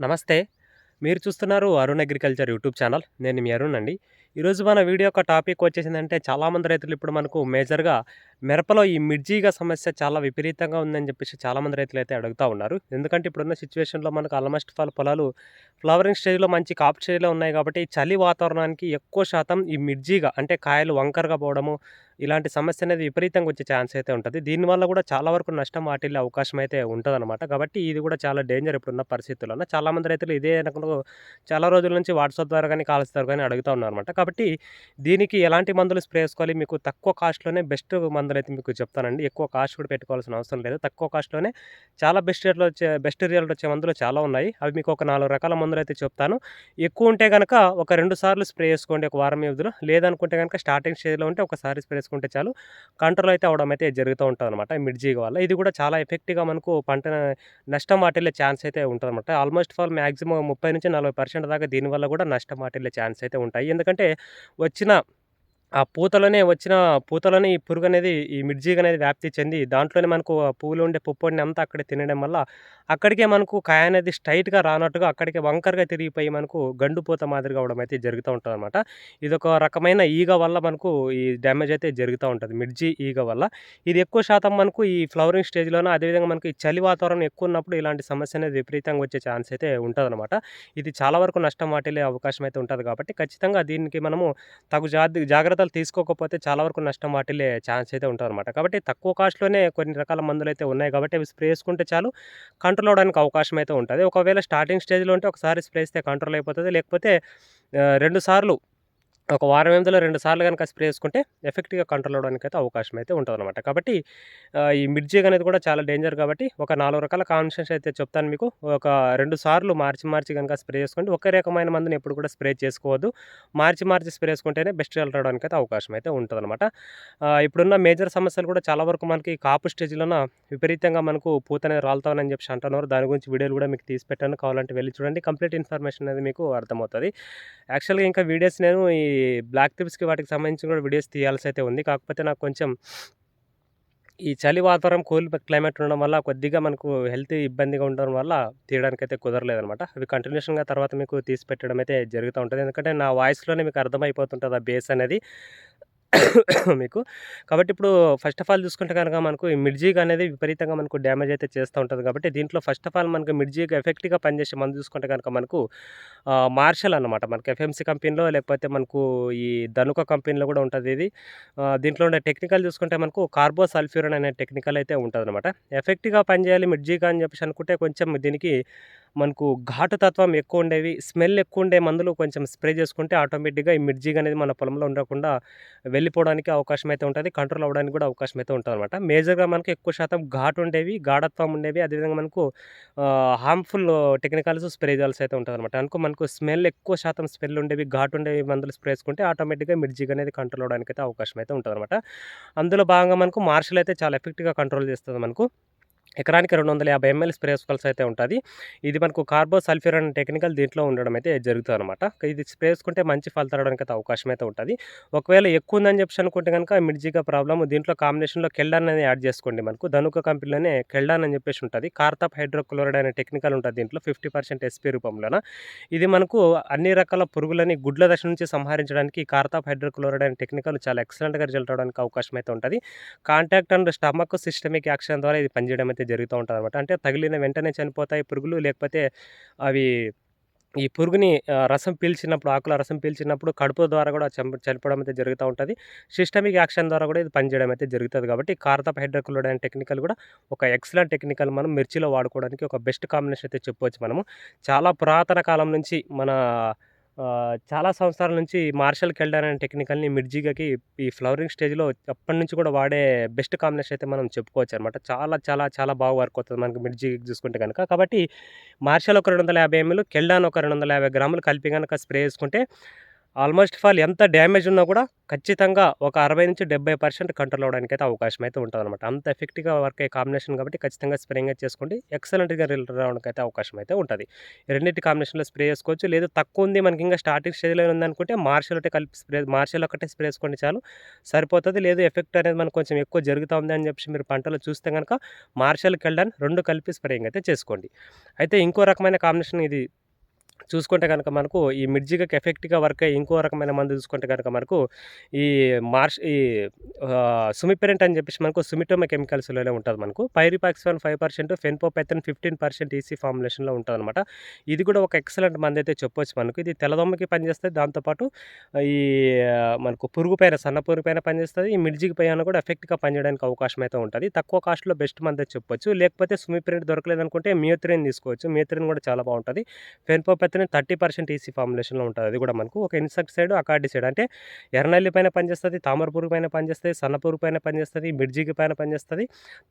నమస్తే. మీరు చూస్తున్నారు అరుణ్ అగ్రికల్చర్ యూట్యూబ్ ఛానల్. నేను మీ అరుణ్ అండి. ఈరోజు మన వీడియో యొక్క టాపిక్ వచ్చేసిందంటే చాలామంది రైతులు ఇప్పుడు మనకు మేజర్‌గా మిరపలో ఈ మిర్జీగా సమస్య చాలా విపరీతంగా ఉందని చెప్పేసి చాలామంది రైతులైతే అడుగుతా ఉన్నారు. ఎందుకంటే ఇప్పుడున్న సిచ్యువేషన్లో మనకు ఆల్‌మోస్ట్ ఆల్ పొలాలు ఫ్లవరింగ్ స్టేజ్‌లో మంచి కాపు స్టేజ్‌లో ఉన్నాయి కాబట్టి చలి వాతావరణానికి ఎక్కువ శాతం ఈ మిర్జీగా అంటే కాయలు వంకరగా పోవడము ఇలాంటి సమస్య అనేది విపరీతంగా వచ్చే ఛాన్స్ అయితే ఉంటుంది దీనివల్ల కూడా చాలా వరకు నష్టం వాటిల్లే అవకాశం అయితే ఉంటదనమాట. కాబట్టి ఇది కూడా చాలా డేంజర్ ఇప్పుడున్న పరిస్థితుల్లో చాలామంది రైతులు ఇదే నాకు చాలా రోజుల నుంచి వాట్సాప్ ద్వారా కానీ కాల్స్ ద్వారా గానీ అడుగుతా ఉన్నారనమాట. కాబట్టి దీనికి ఎలాంటి మందులు స్ప్రే చేసుకోవాలి? మీకు తక్కువ కాస్ట్‌లోనే బెస్ట్ మందులు అయితే మీకు చెప్తానండి. ఎక్కువ కాస్ట్ కూడా పెట్టుకోవాల్సిన అవసరం లేదు. తక్కువ కాస్ట్‌లోనే చాలా బెస్ట్ రేట్‌లో వచ్చే బెస్ట్ రిజల్ట్ వచ్చే మందులు చాలా ఉన్నాయి. అవి మీకు ఒక నాలుగు రకాల మందులు అయితే చెప్తాను. ఎక్కువ ఉంటే కనుక ఒక రెండు సార్లు స్ప్రే చేసుకోండి ఒక వారం వ్యవధిలో. లేదనుకుంటే గనక స్టార్టింగ్ స్టేజ్‌లో ఉంటే ఒకసారి స్ప్రే వేసుకుంటే చాలు. కంట్రోల్ అయితే అవ్వడం అయితే జరుగుతూ ఉంటదనమాట మిర్జీగ వల్ల. ఇది కూడా చాలా ఎఫెక్టివ్‌గా మనకు పంట నష్టం వాటిల్లే ఛాన్స్ అయితే ఉంటుందన్నమాట ఆల్‌మోస్ట్ ఫాల్ మ్యాక్సిమం ముప్పై నుంచి నలభై పర్సెంట్ దాకా దీనివల్ల కూడా నష్టం వాటిల్లే ఛాన్స్ అయితే ఉంటాయి. ఎందుకంటే వచ్చిన ఆ పూతలోనే వచ్చిన పూతలోనే ఈ పురుగు అనేది ఈ మిర్జీగ అనేది వ్యాప్తి చెంది దాంట్లోనే మనకు ఆ పువ్వులో ఉండే పుప్పొడిని అంతా అక్కడే తినడం వల్ల అక్కడికే మనకు కాయ అనేది స్ట్రైట్గా రానట్టుగా అక్కడికే వంకరగా తిరిగిపోయి మనకు గండు పూత మాదిరిగా అవడం అయితే జరుగుతూ ఉంటుంది అనమాట ఇది ఇదొక రకమైన ఈగ వల్ల మనకు ఈ డ్యామేజ్ అయితే జరుగుతూ ఉంటుంది. మిర్జీ ఈగ వల్ల. ఇది ఎక్కువ శాతం మనకు ఈ ఫ్లవరింగ్ స్టేజ్‌లోన అదేవిధంగా మనకి ఈ చలి వాతావరణం ఎక్కువ ఉన్నప్పుడు ఇలాంటి సమస్య అనేది విపరీతంగా వచ్చే ఛాన్స్ అయితే ఉంటుందన్నమాట. ఇది చాలా వరకు నష్టం వాటిల్లే అవకాశం అయితే ఉంటుంది కాబట్టి ఖచ్చితంగా దీనికి మనము తగు జాగ్రత్త జాగ్రత్తలు తీసుకోకపోతే చాలా వరకు నష్టం వాటిల్లే ఛాన్స్ అయితే ఉంటదనమాట. కాబట్టి తక్కువ కాస్ట్‌లోనే కొన్ని రకాల మందులు అయితే ఉన్నాయి. కాబట్టి అవి స్ప్రే చేసుకుంటే చాలు కంట్రోల్ అవ్వడానికి అవకాశం అయితే ఉంటుంది. ఒకవేళ స్టార్టింగ్ స్టేజ్‌లో ఉంటే ఒకసారి స్ప్రే చేస్తే కంట్రోల్ అయిపోతుంది. లేకపోతే రెండు సార్లు ఒక వారం ఎనిమిదిలో రెండు సార్లు కనుక స్ప్రే చేసుకుంటే ఎఫెక్టివ్‌గా కంట్రోల్ అవ్వడానికైతే అవకాశం అయితే ఉంటదనమాట. కాబట్టి ఈ మిర్జీగ అనేది కూడా చాలా డేంజర్ కాబట్టి ఒక నాలుగు రకాల కాన్షన్స్ అయితే చెప్తాను మీకు. ఒక రెండు సార్లు మార్చి మార్చి గనక స్ప్రే చేసుకోండి. ఒకే రకమైన మందుని ఎప్పుడు కూడా స్ప్రే చేసుకోవద్దు. మార్చి మార్చి స్ప్రే చేసుకుంటేనే బెస్ట్ రిజల్ట్ అయితే అవకాశం అయితే ఉంటుంది అనమాట ఇప్పుడున్న మేజర్ సమస్యలు కూడా చాలా వరకు మనకి కాపు స్టేజ్‌లోన విపరీతంగా మనకు పూత అనేది రాలుతా చెప్పి అంటున్నారు. దాని గురించి వీడియోలు కూడా మీకు తీసి పెట్టాను. కావాలంటే వెళ్ళి చూడండి. కంప్లీట్ ఇన్ఫర్మేషన్ అనేది మీకు అర్థమవుతుంది యాక్చువల్‌గా ఇంకా వీడియోస్ నేను ఈ బ్లాక్ టిప్స్కి వాటికి సంబంధించి కూడా వీడియోస్ తీయాల్సి అయితే ఉంది. కాకపోతే నాకు కొంచెం ఈ చలి వాతావరణం కూల్ క్లైమేట్ ఉండడం వల్ల కొద్దిగా మనకు హెల్త్ ఇబ్బందిగా ఉండడం వల్ల తీయడానికి అయితే కుదరలేదనమాట. అవి కంటిన్యూషన్‌గా తర్వాత మీకు తీసి పెట్టడం అయితే జరుగుతూ ఉంటుంది ఎందుకంటే నా వాయిస్‌లోనే మీకు అర్థమైపోతుంటుంది ఆ బేస్ అనేది మీకు. కాబట్టి ఇప్పుడు ఫస్ట్ ఆఫ్ ఆల్ చూసుకుంటే కనుక మనకు ఈ అనేది విపరీతంగా మనకు డ్యామేజ్ అయితే చేస్తూ ఉంటుంది కాబట్టి దీంట్లో ఫస్ట్ ఆఫ్ ఆల్ మనకు మిర్జీగ ఎఫెక్ట్గా పనిచేసే మందు చూసుకుంటే కనుక మనకు మార్షల్ అనమాట మనకు ఎఫ్ఎంసీ కంపెనీలో లేకపోతే మనకు ఈ ధనుక కంపెనీలో కూడా ఉంటుంది ఇది. దీంట్లో ఉండే టెక్నికల్ చూసుకుంటే మనకు కార్బో సల్ఫ్యూరన్ అనే టెక్నికల్ అయితే ఉంటుంది అనమాట ఎఫెక్ట్గా పనిచేయాలి మిర్జీగ అని చెప్పేసి అనుకుంటే కొంచెం దీనికి మనకు ఘాటు తత్వం ఎక్కువ ఉండేవి, స్మెల్ ఎక్కువ ఉండే మందులు కొంచెం స్ప్రే చేసుకుంటే ఆటోమేటిక్‌గా ఈ మిర్జీగ అనేది మన పొలంలో ఉండకుండా వెళ్ళిపోవడానికి అవకాశం అయితే ఉంటుంది కంట్రోల్ అవ్వడానికి కూడా అవకాశం అయితే ఉంటుంది అనమాట మేజర్‌గా మనకు ఎక్కువ శాతం ఘాటు ఉండేవి, గాఢత్వం ఉండేవి అదేవిధంగా మనకు హార్మ్‌ఫుల్ టెక్నికల్స్ స్ప్రే చేయాల్సి అయితే ఉంటుంది అనమాట అనుకో మనకు స్మెల్ ఎక్కువ శాతం స్మెల్ ఉండేవి, ఘాటు ఉండేవి మందులు స్ప్రే చేసుకుంటే ఆటోమేటిక్‌గా మిర్జీగ అనేది కంట్రోల్ అయితే అవకాశం అయితే ఉంటుంది అనమాట అందులో భాగంగా మనకు మార్షల్ అయితే చాలా ఎఫెక్ట్గా కంట్రోల్ చేస్తుంది మనకు. ఎకరానికి 250 ఎంఎల్ స్ప్రే వేసుకోవాల్సి అయితే ఉంటుంది. ఇది మనకు కార్బో సల్ఫ్యూరన్ టెక్నికల్ దీంట్లో ఉండడం అయితే జరుగుతుంది అనమాట ఇది స్ప్రే వేసుకుంటే మంచి ఫలితాలు అయితే అవకాశం అయితే ఉంటుంది. ఒకవేళ ఎక్కువ ఉందని చెప్పి అనుకుంటే కనుక మిర్జీగ ప్రాబ్లమ్ దీంట్లో కాంబినేషన్‌లో కెల్డాన్ అనేది యాడ్ చేసుకోండి మనకు. ధనుక కంపెనీలోనే కెల్డాన్ అని చెప్పేసి ఉంటుంది. కార్తాప్ హైడ్రోక్లోరైడ్ అనే టెక్నికల్ ఉంటుంది దీంట్లో 50% ఎస్పీ రూపంలోన. ఇది మనకు అన్ని రకాల పురుగులని గుడ్ల దశ నుంచి సంహరించడానికి కార్తాప్ హైడ్రోక్లోరైడ్ అనే టెక్నికల్ చాలా ఎక్సలెంట్‌గా రిజల్ట్ అవడానికి అవకాశం అయితే ఉంటుంది. Contact and stomach systemic action ద్వారా ఇది పనిచేయడం అయితే జరుగుతూ ఉంటారు అనమాట అంటే తగిలిన వెంటనే చనిపోతాయి పురుగులు లేకపోతే అవి ఈ పురుగుని రసం పీల్చినప్పుడు ఆకుల రసం పీల్చినప్పుడు కడుపు ద్వారా కూడా చంప చనిపోవడం అయితే జరుగుతూ ఉంటుంది సిస్టమిక్ యాక్షన్ ద్వారా కూడా ఇది పనిచేయడం అయితే జరుగుతుంది కాబట్టి కార్తప్ హైడ్రోక్లోరైడ్ అనే టెక్నికల్ కూడా ఒక ఎక్సలెంట్ టెక్నికల్ మనం మిర్చిలో వాడుకోవడానికి ఒక బెస్ట్ కాంబినేషన్ అయితే చెప్పవచ్చు మనము. చాలా పురాతన కాలం నుంచి మన చాలా సంవత్సరాల నుంచి మార్షల్ కెల్డాన్ అనే టెక్నికల్‌ని మిడ్జిగాకి ఈ ఫ్లవరింగ్ స్టేజ్‌లో అప్పటి నుంచి కూడా వాడే బెస్ట్ కాంబినేషన్ అయితే మనం చెప్పుకోవచ్చు అనమాట చాలా చాలా చాలా బాగా వర్క్ అవుతుంది మనకి మిర్జీగకి చూసుకుంటే కనుక. కాబట్టి మార్షల్ ఒక 250 ఎంఎల్, కెల్డాన్ ఒక 250 గ్రాములు కలిపి గనక స్ప్రే చేసుకుంటే ఆల్మోస్ట్ ఫాల్ ఎంత డ్యామేజ్ ఉన్నా కూడా ఖచ్చితంగా ఒక అరవై నుంచి డెబ్బై పర్సెంట్ కంట్రోల్ అవడానికి అయితే అవకాశం అయితే ఉంటుందన్నమాట. అంత ఎఫెక్ట్గా వర్క్ అయ్యే కాంబినేషన్ కాబట్టి ఖచ్చితంగా స్ప్రేయింగ్ అయితే చేసుకోండి. ఎక్సలెంట్గా రిజల్ట్ రావడానికి అయితే అవకాశం అయితే ఉంటుంది రెండింటి కాంబినేషన్లో స్ప్రే చేసుకోవచ్చు. లేదు తక్కువ ఉంది మనకి ఇంకా స్టార్టింగ్ స్టేజ్లో ఉందనుకుంటే మార్షల్ ఒకటే కలిపి స్ప్రే మార్షల్ ఒకటే స్ప్రే చేసుకోండి చాలు. సరిపోతుంది. లేదు ఎఫెక్ట్ అనేది మనకు కొంచెం ఎక్కువ జరుగుతూ ఉంది అని చెప్పి మీరు పంటలో చూస్తే కనుక మార్షల్కి వెళ్ళడానికి రెండు కలిపి స్ప్రేయింగ్ అయితే చేసుకోండి. అయితే ఇంకో రకమైన కాంబినేషన్ ఇది చూసుకుంటే కనుక మనకు ఈ మిర్జిగకి ఎఫెక్ట్గా వర్క్ అయ్యి ఇంకో రకమైన మందు చూసుకుంటే కనుక మనకు ఈ మార్ష్ ఈ సుమిపెరెంట్ అని చెప్పేసి మనకు సుమిటోమ కెమికల్స్లోనే ఉంటుంది మనకు. Pyriproxyfen one five percent fenpropathrin fifteen percent EC ఫార్ములేషన్లో ఉంటుంది అనమాట ఇది కూడా ఒక ఎక్సలెంట్ మంది అయితే చెప్పొచ్చు మనకు. ఇది తెల్లదొమ్మకి పనిచేస్తుంది. దాంతోపాటు ఈ మనకు పురుగు పైన సన్న పురుగు పైన పనిచేస్తుంది. ఈ మిర్జికి పైన కూడా ఎఫెక్ట్గా పనిచేయడానికి అవకాశం అయితే ఉంటుంది. తక్కువ కాస్ట్లో బెస్ట్ మంది అయితే చెప్పొచ్చు. లేకపోతే సుమిపెరెంట్ దొరకలేదనుకుంటే మ్యూత్రిన్ తీసుకోవచ్చు. మ్యూత్రిన్ కూడా చాలా బాగుంటుంది. ఫెన్పోపెథన్ థర్టీ పర్సెంట్ ఈసీ ఫార్ములేషన్లో ఉంటుంది. అది కూడా మనకు ఒక ఇన్సెక్టిసైడ్ అకార్డిసైడ్ అంటే ఎర్రనల్లి పైన పనిచేస్తుంది తామర పురుగు పైన పనిచేస్తుంది సన్న పురుగు పైన పనిచేస్తుంది మిర్జికి పైన పనిచేస్తుంది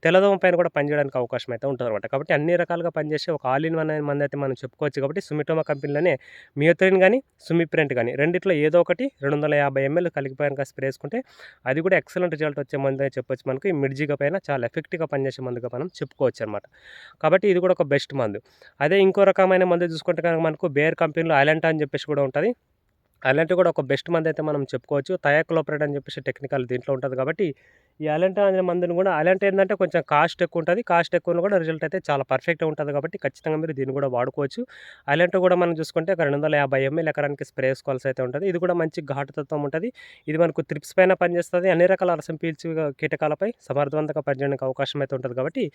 తెల్లదోమ పైన కూడా పనిచేయడానికి అవకాశం అయితే ఉంటుంది అనమాట కాబట్టి అన్ని రకాలుగా పనిచేసే ఒక ఆల్ ఇన్ వన్ అనే మంది అయితే మనం చెప్పుకోవచ్చు కాబట్టి సుమిటోమా కంపెనీలోనే మియోత్రిన్ కానీ సుమిప్రెంట్ కానీ రెండిట్లో ఏదో ఒకటి రెండు వందల యాభై ఎంఎల్ కలిగిపోయాక స్ప్రే చేసుకుంటే అది కూడా ఎక్సలెంట్ రిజల్ట్ వచ్చే మందు అని చెప్పొచ్చు మనకు. ఈ మిర్జిగా పైన చాలా ఎఫెక్టివ్గా పనిచేసే మందుగా మనం చెప్పుకోవచ్చు అనమాట కాబట్టి ఇది కూడా ఒక బెస్ట్ మందు. అదే ఇంకో రకమైన మందు చూసుకుంటే కనుక మనకు బేర్ కంపెనీలో ఐలాంటా అని చెప్పేసి కూడా ఉంటుంది. అలాంటి కూడా ఒక బెస్ట్ మంది అయితే మనం చెప్పుకోవచ్చు. థయాక్లోపరేట్ అని చెప్పేసి టెక్నికల్ దీంట్లో ఉంటుంది కాబట్టి ఈ అలంటా అనే మందుని కూడా అలంటా ఏంటంటే కొంచెం కాస్ట్ ఎక్కువ ఉంటుంది. కాస్ట్ ఎక్కువ కూడా రిజల్ట్ అయితే చాలా పర్ఫెక్ట్గా ఉంటుంది కాబట్టి ఖచ్చితంగా మీరు దీన్ని కూడా వాడుకోవచ్చు. అలంటా కూడా మనం చూసుకుంటే ఒక రెండు వందల యాభై ఎంఎల్ ఎకరానికి స్ప్రే చేసుకోవాల్సి అయితే ఉంటుంది. ఇది కూడా మంచి ఘాటుతత్వం ఉంటుంది. ఇది మనకు త్రిప్స్ పైన పనిచేస్తుంది. అన్ని రకాల అలసం పీల్చి కీటకాలపై సమర్థవంతంగా పనిచేయడానికి అవకాశం అయితే ఉంటుంది కాబట్టి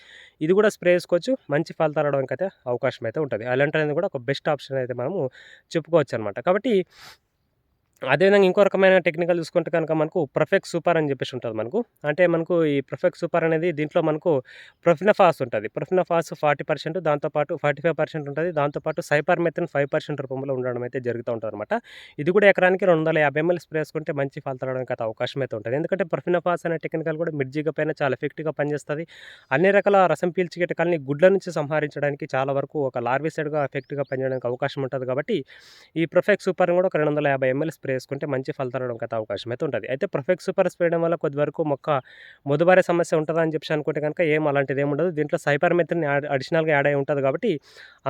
ఇది కూడా స్ప్రే చేసుకోవచ్చు మంచి ఫలితాలు రావడానికి అయితే అవకాశం అయితే ఉంటుంది. అలంటా అనేది కూడా ఒక బెస్ట్ ఆప్షన్ అయితే మనము చెప్పుకోవచ్చు అనమాట కాబట్టి అదేవిధంగా ఇంకో రకమైన టెక్నికల్ చూసుకుంటే కనుక మనకు ప్రొఫెక్ట్ సూపర్ అని చెప్పేసి ఉంటుంది మనకు. అంటే మనకు ఈ ప్రొఫెక్ట్ సూపర్ అనేది దీంట్లో మనకు ప్రొఫినఫాస్ ఉంటుంది. ప్రొఫినఫాస్ ఫార్టీ పర్సెంట్ దాంతోపాటు ఫార్టీ ఫైవ్ పర్సెంట్ ఉంటుంది. దాంతోపాటు సైపర్ మెథన్ ఫైవ్ పర్సెంట్ రూపంలో ఉండడం అయితే జరుగుతూ ఉంటుంది అనమాట ఇది కూడా ఎకరానికి రెండు వందల యాభై ఎంఎల్ స్ప్రే వేసుకుంటే మంచి ఫలితం రావడానికి అయితే అవకాశం అయితే ఉంటుంది. ఎందుకంటే ప్రొఫినఫాస్ అనే టెక్నికల్ కూడా మిర్జిగా పైన చాలా ఎఫెక్ట్గా పనిచేస్తుంది. అన్ని రకాల రసం పీల్చి కీటకాలని గుడ్ల నుంచి సంహరించడానికి చాలా వరకు ఒక లార్విసైడ్గా ఎఫెక్ట్గా పనిచేయడానికి అవకాశం ఉంటుంది కాబట్టి ఈ ప్రొఫెక్ట్ సూపర్ కూడా ఒక రెండు వందల యాభై ఎంఎల్ స్ప్రే వేసుకుంటే మంచి ఫలితాలు రావడానికి అవకాశం అయితే ఉంటుంది. అయితే ప్రఫెక్ట్ సూపర్ స్ప్రే చేయడం వల్ల కొద్ది వరకు మొక్క మొదుబారే సమస్య ఉంటుందా అని చెప్పి అనుకుంటే కనుక ఏం అలాంటిది ఏమి ఉండదు. దీంట్లో సైపర్ మెథడ్ అడిషనల్గా యాడ్ అయి ఉంటుంది కాబట్టి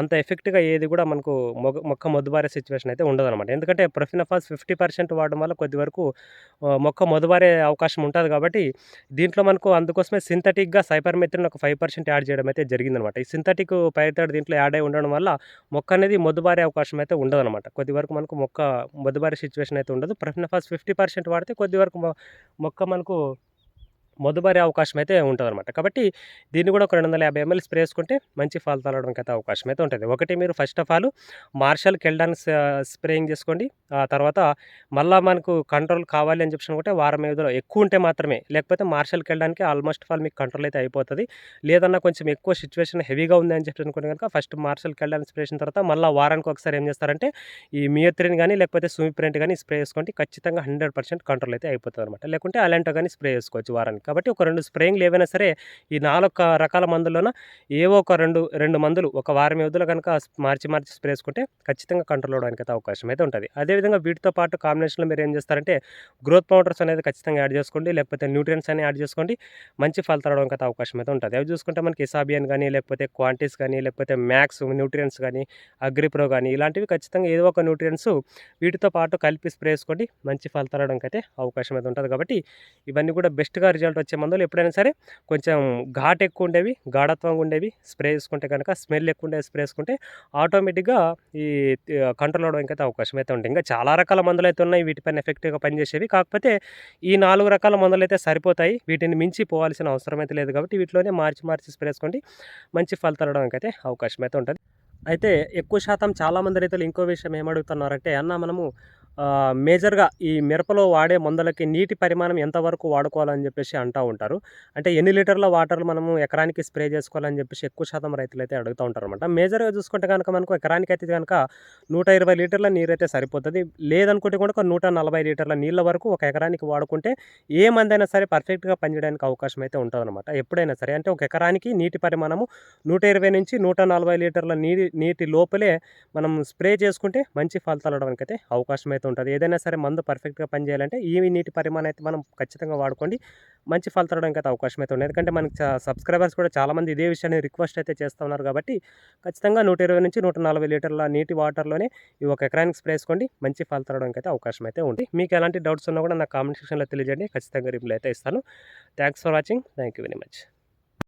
అంత ఎఫెక్ట్గా ఏది కూడా మనకు మొగ మొక్క మొద్దుబారే సిచ్యువేషన్ అయితే ఉండదు అనమాట ఎందుకంటే ప్రొఫినఫాస్ ఫిఫ్టీ పర్సెంట్ వాడడం వల్ల కొద్ది వరకు మొక్క మొదబారే అవకాశం ఉంటుంది కాబట్టి దీంట్లో మనకు అందుకోసమే సింథటిక్గా సైపర్ మెథడ్ ఒక ఫైవ్ పర్సెంట్ యాడ్ చేయడం అయితే జరిగిందనమాట ఈ సింథటిక్ పైతాడు దీంట్లో యాడ్ అయి ఉండడం వల్ల మొక్క అనేది మొద్దుబారే అవకాశం అయితే ఉండదన్నమాట. కొద్ది వరకు మనకు మొక్క మొద్దుబారే సిచ్యువేషన్ అయితే ఉండదు. ప్రొఫినఫాస్ ఫిఫ్టీ పర్సెంట్ వాడితే కొద్ది వరకు మొక్క మనకు మొదబారే అవకాశం అయితే ఉంటుందన్నమాట. కాబట్టి దీన్ని కూడా ఒక రెండు వందల యాభై ఎంఎల్ స్ప్రే చేసుకుంటే మంచి ఫలితాలు రావడానికి అయితే అవకాశం అయితే ఉంటుంది. ఒకటి మీరు ఫస్ట్ ఆఫ్ ఆల్ మార్షల్కి వెళ్ళడానికి స్ప్రేయింగ్ చేసుకోండి. ఆ తర్వాత మళ్ళీ మనకు కంట్రోల్ కావాలి అని చెప్పి కూడా వారం వ్యవధిలో ఎక్కువ ఉంటే మాత్రమే లేకపోతే మార్షల్కి వెళ్ళడానికి ఆల్మోస్ట్ ఆల్ మీకు కంట్రోల్ అయితే అయిపోతుంది. లేదన్నా కొంచెం ఎక్కువ సిచ్యువేషన్ హెవీగా ఉంది అని చెప్పి అనుకుంటే కనుక ఫస్ట్ మార్షల్కి వెళ్ళడానికి స్ప్రే చేసిన తర్వాత మళ్ళీ వారానికి ఒకసారి ఏం చేస్తారంటే ఈ మియోత్రిన్ కానీ లేకపోతే సూమిప్రెంట్ కానీ స్ప్రే చేసుకోండి ఖచ్చితంగా హండ్రెడ్ పర్సెంట్ కంట్రోల్ అయితే అయిపోతుంది అనమాట లేకుంటే అలాంటో కానీ స్ప్రే చేసుకోవచ్చు వారానికి. కాబట్టి ఒక రెండు స్ప్రేయింగ్లు ఏవైనా సరే ఈ నాలుగు రకాల మందుల్లోన ఏవో ఒక రెండు రెండు మందులు ఒక వారం వ్యవధిలో కనుక మార్చి మార్చి స్ప్రే వేసుకుంటే ఖచ్చితంగా కంట్రోల్ అవడానికి అయితే అవకాశం అయితే ఉంటుంది. అదేవిధంగా వీటితో పాటు కాంబినేషన్లో మీరు ఏం చేస్తారంటే గ్రోత్ పౌడర్స్ అనేది ఖచ్చితంగా యాడ్ చేసుకోండి లేకపోతే న్యూట్రియన్స్ అని యాడ్ చేసుకోండి మంచి ఫలితాలు అవడానికి అయితే అవకాశం అయితే ఉంటుంది. అవి చూసుకుంటే మనకి ఇసాబియన్ కానీ లేకపోతే క్వాంటిస్ కానీ లేకపోతే మ్యాక్స్ న్యూట్రియన్స్ కానీ అగ్రిప్రో కానీ ఇలాంటివి ఖచ్చితంగా ఏదో ఒక న్యూట్రియన్స్ వీటితో పాటు కలిపి స్ప్రే చేసుకోండి మంచి ఫలితాలు అవడానికి అయితే అవకాశం అయితే ఉంటుంది. కాబట్టి ఇవన్నీ కూడా బెస్ట్గా రిజల్ట్ వచ్చే మందులు ఎప్పుడైనా సరే కొంచెం ఘాట్ ఎక్కువ ఉండేవి గాఢత్వంగా ఉండేవి స్ప్రే చేసుకుంటే కనుక స్మెల్ ఎక్కువ ఉండేవి స్ప్రే చేసుకుంటే ఆటోమేటిక్గా ఈ కంట్రోల్ అవడానికి అయితే అవకాశం అయితే ఉంటుంది ఇంకా చాలా రకాల మందులు అయితే ఉన్నాయి వీటిపైన ఎఫెక్టివ్గా పనిచేసేవి. కాకపోతే ఈ నాలుగు రకాల మందులు అయితే సరిపోతాయి. వీటిని మించి పోవాల్సిన అవసరం అయితే లేదు కాబట్టి వీటిలోనే మార్చి మార్చి స్ప్రే చేసుకోండి మంచి ఫలితాలు రావడానికి అయితే అవకాశం అయితే ఉంటుంది. అయితే ఎక్కువ శాతం చాలామంది రైతులు ఇంకో విషయం ఏమడుగుతున్నారంటే అన్న మనము మేజర్గా ఈ మిరపలో వాడే మందులకి నీటి పరిమాణం ఎంతవరకు వాడుకోవాలని చెప్పేసి అంటూ ఉంటారు. అంటే ఎన్ని లీటర్ల వాటర్ మనము ఎకరానికి స్ప్రే చేసుకోవాలని చెప్పేసి ఎక్కువ శాతం రైతులు అయితే అడుగుతూ ఉంటారు అనమాట మేజర్గా చూసుకుంటే కనుక మనకు ఎకరానికి అయితే కనుక నూట ఇరవై లీటర్ల నీరు అయితే సరిపోతుంది. లేదనుకుంటే కూడా నూట నలభై లీటర్ల నీళ్ళ వరకు ఒక ఎకరానికి వాడుకుంటే ఏ మందైనా సరే పర్ఫెక్ట్గా పనిచేయడానికి అవకాశం అయితే ఉంటుందన్నమాట. ఎప్పుడైనా సరే అంటే ఒక ఎకరానికి నీటి పరిమాణము నూట ఇరవై నుంచి నూట నలభై లీటర్ల నీటి నీటి లోపలే మనం స్ప్రే చేసుకుంటే మంచి ఫలితాలు అవడానికి అయితే అవకాశం అయితే ఉంటుంది. ఏదైనా సరే మందు పర్ఫెక్ట్గా పనిచేయాలంటే ఈ నీటి పరిమాణం అయితే మనం ఖచ్చితంగా వాడుకోండి. మంచి ఫలితం రావడానికి అయితే అవకాశం అయితే ఉంది ఎందుకంటే మనకి సబ్స్క్రైబర్స్ కూడా చాలామంది ఇదే విషయాన్ని రిక్వెస్ట్ అయితే చేస్తూ ఉన్నారు కాబట్టి ఖచ్చితంగా నూట ఇరవై నుంచి నూట నలభై లీటర్ల నీటి వాటర్లోనే ఈ ఒక ఎకరానికి స్ప్రే వేసుకోండి. మంచి ఫలితం రావడానికి అయితే అవకాశం అయితే ఉంది. మీకు ఎలాంటి డౌట్స్ ఉన్నా కూడా నాకు కామెంట్ సెక్షన్లో తెలియజేయండి. ఖచ్చితంగా రిప్లై అయితే ఇస్తాను. Thanks for watching. Thank you very much.